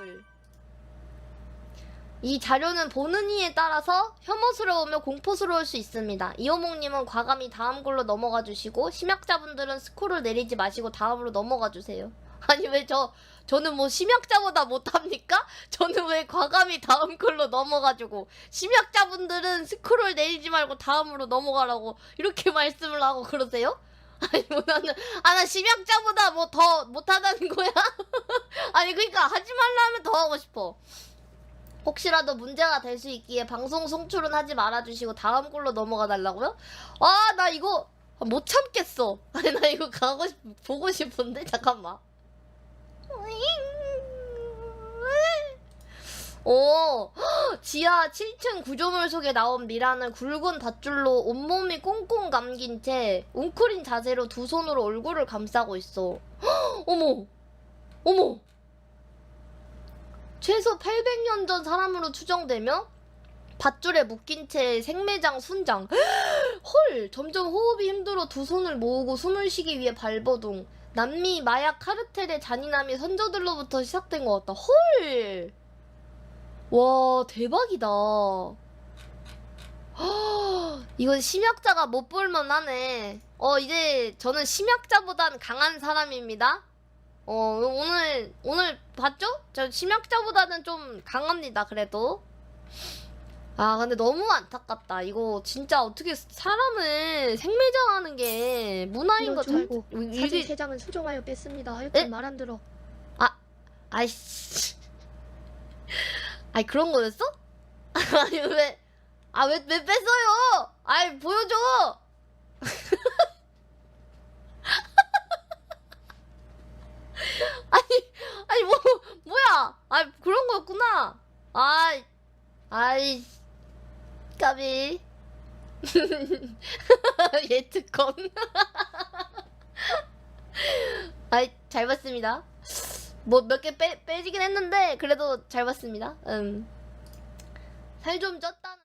꿀. 이 자료는 보는 이에 따라서 혐오스러우며 공포스러울 수 있습니다. 이호몽님은 과감히 다음 걸로 넘어가 주시고 심약자분들은 스코를 내리지 마시고 다음으로 넘어가 주세요. 아니 왜 저 저는 뭐 심약자보다 못합니까? 저는 왜 과감히 다음 걸로 넘어가지고 심약자분들은 스크롤 내리지 말고 다음으로 넘어가라고 이렇게 말씀을 하고 그러세요? 아니 뭐 나는 아나 심약자보다 뭐 더 못하다는 거야? 아니 그러니까 하지 말라면 더 하고 싶어. 혹시라도 문제가 될 수 있기에 방송 송출은 하지 말아주시고 다음 걸로 넘어가 달라고요? 아 나 이거 못 참겠어. 아니 나 이거 가고 싶 보고 싶은데 잠깐만. 오 지하 7층 구조물 속에 나온 미라는 굵은 밧줄로 온몸이 꽁꽁 감긴 채 웅크린 자세로 두 손으로 얼굴을 감싸고 있어. 어머! 어머! 최소 800년 전 사람으로 추정되며 밧줄에 묶인 채 생매장 순장. 헐! 점점 호흡이 힘들어 두 손을 모으고 숨을 쉬기 위해 발버둥. 남미 마약 카르텔의 잔인함이 선조들로부터 시작된 것 같다. 헐 와 대박이다 이건 심약자가 못 볼만 하네 어 이제 저는 심약자보단 강한 사람입니다 어 오늘 오늘 봤죠? 저 심약자보다는 좀 강합니다 그래도 아 근데 너무 안타깝다 이거 진짜 어떻게 사람을 생매장하는 게 문화인 거잘 중고. 사진 이게 세 장은 수정하여 뺐습니다. 에? 하여튼 말안 들어. 아이씨 아이 그런 거였어? 아니 왜 아 왜 왜 뺐어요? 아이 보여줘! 아니 아니 뭐 뭐야? 아 그런 거였구나. 아이 아이 까비. 예특권 아이 잘 봤습니다 뭐 몇개빼 빼지긴 했는데 그래도 잘 봤습니다. 음. 살 좀 쪘다는